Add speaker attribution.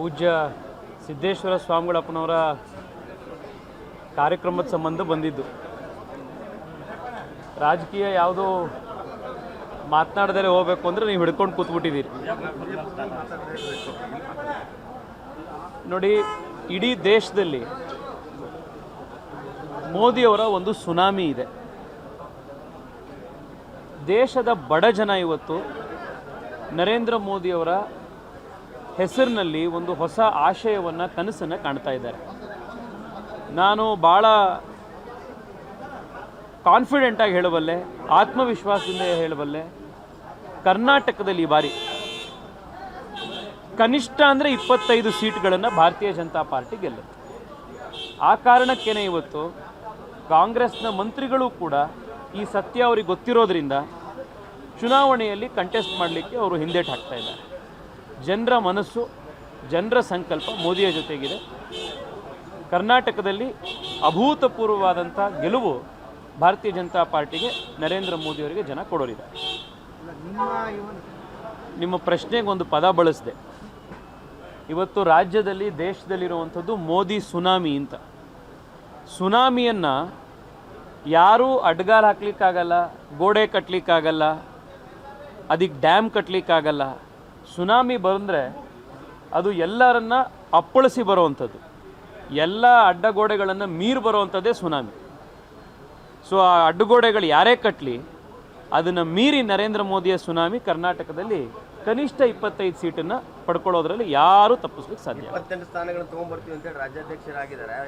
Speaker 1: ಪೂಜ್ಯ ಸಿದ್ದೇಶ್ವರ ಸ್ವಾಮಿಗಳಪ್ಪನವರ ಕಾರ್ಯಕ್ರಮದ ಸಂಬಂಧ ಬಂದಿದ್ದು. ರಾಜಕೀಯ ಯಾವುದು ಮಾತನಾಡದೇ ಹೋಗ್ಬೇಕು ಅಂದರೆ ನೀವು ಹಿಡ್ಕೊಂಡು ಕೂತ್ಬಿಟ್ಟಿದ್ದೀರಿ. ನೋಡಿ, ಇಡೀ ದೇಶದಲ್ಲಿ ಮೋದಿಯವರ ಒಂದು ಸುನಾಮಿ ಇದೆ. ದೇಶದ ಬಡ ಜನ ಇವತ್ತು ನರೇಂದ್ರ ಮೋದಿಯವರ ಹೆಸರಿನಲ್ಲಿ ಒಂದು ಹೊಸ ಆಶಯವನ್ನು ಕನಸನ್ನು ಕಾಣ್ತಾ ಇದ್ದಾರೆ. ನಾನು ಭಾಳ ಕಾನ್ಫಿಡೆಂಟಾಗಿ ಹೇಳಬಲ್ಲೆ, ಆತ್ಮವಿಶ್ವಾಸದಿಂದ ಹೇಳಬಲ್ಲೆ, ಕರ್ನಾಟಕದಲ್ಲಿ ಈ ಬಾರಿ ಕನಿಷ್ಠ ಅಂದರೆ ಇಪ್ಪತ್ತೈದು ಸೀಟ್ಗಳನ್ನು ಭಾರತೀಯ ಜನತಾ ಪಾರ್ಟಿ ಗೆಲ್ಲುತ್ತೆ. ಆ ಕಾರಣಕ್ಕೇನೆ ಇವತ್ತು ಕಾಂಗ್ರೆಸ್ನ ಮಂತ್ರಿಗಳು ಕೂಡ ಈ ಸತ್ಯ ಅವ್ರಿಗೆ ಗೊತ್ತಿರೋದ್ರಿಂದ ಚುನಾವಣೆಯಲ್ಲಿ ಕಂಟೆಸ್ಟ್ ಮಾಡಲಿಕ್ಕೆ ಅವರು ಹಿಂದೇಟು ಹಾಕ್ತಾ ಇದ್ದಾರೆ. ಜನರ ಮನಸ್ಸು, ಜನರ ಸಂಕಲ್ಪ ಮೋದಿಯ ಜೊತೆಗಿದೆ. ಕರ್ನಾಟಕದಲ್ಲಿ ಅಭೂತಪೂರ್ವವಾದಂಥ ಗೆಲುವು ಭಾರತೀಯ ಜನತಾ ಪಾರ್ಟಿಗೆ ನರೇಂದ್ರ ಮೋದಿಯವರಿಗೆ ಜನ ಕೊಡೋರಿದೆ. ನಿಮ್ಮ ಪ್ರಶ್ನೆಗೆ ಒಂದು ಪದ ಬಳಸಿದೆ. ಇವತ್ತು ರಾಜ್ಯದಲ್ಲಿ ದೇಶದಲ್ಲಿರುವಂಥದ್ದು ಮೋದಿ ಸುನಾಮಿ ಅಂತ. ಸುನಾಮಿಯನ್ನು ಯಾರೂ ಅಡ್ಗಾಲ್ ಹಾಕ್ಲಿಕ್ಕಾಗಲ್ಲ, ಗೋಡೆ ಕಟ್ಟಲಿಕ್ಕಾಗಲ್ಲ ಅದಕ್ಕೆ ಡ್ಯಾಮ್ ಕಟ್ಟಲಿಕ್ಕಾಗಲ್ಲ ಸುನಾಮಿ ಬಂದರೆ ಅದು ಎಲ್ಲರನ್ನ ಅಪ್ಪಳಿಸಿ ಬರುವಂಥದ್ದು. ಎಲ್ಲ ಅಡ್ಡಗೋಡೆಗಳನ್ನು ಮೀರಿ ಬರುವಂಥದ್ದೇ ಸುನಾಮಿ. ಸೊ ಆ ಅಡ್ಡಗೋಡೆಗಳು ಯಾರೇ ಕಟ್ಟಲಿ ಅದನ್ನು ಮೀರಿ ನರೇಂದ್ರ ಮೋದಿಯ ಸುನಾಮಿ ಕರ್ನಾಟಕದಲ್ಲಿ ಕನಿಷ್ಠ ಇಪ್ಪತ್ತೈದು ಸೀಟನ್ನು ಪಡ್ಕೊಳ್ಳೋದ್ರಲ್ಲಿ ಯಾರೂ ತಪ್ಪಿಸ್ಲಿಕ್ಕೆ ಸಾಧ್ಯ
Speaker 2: ಸ್ಥಾನಗಳನ್ನು ತಗೊಂಡ್ಬರ್ತೀವಿ ಅಂತೇಳಿ ರಾಜ್ಯಾಧ್ಯಕ್ಷರಾಗಿದ್ದಾರೆ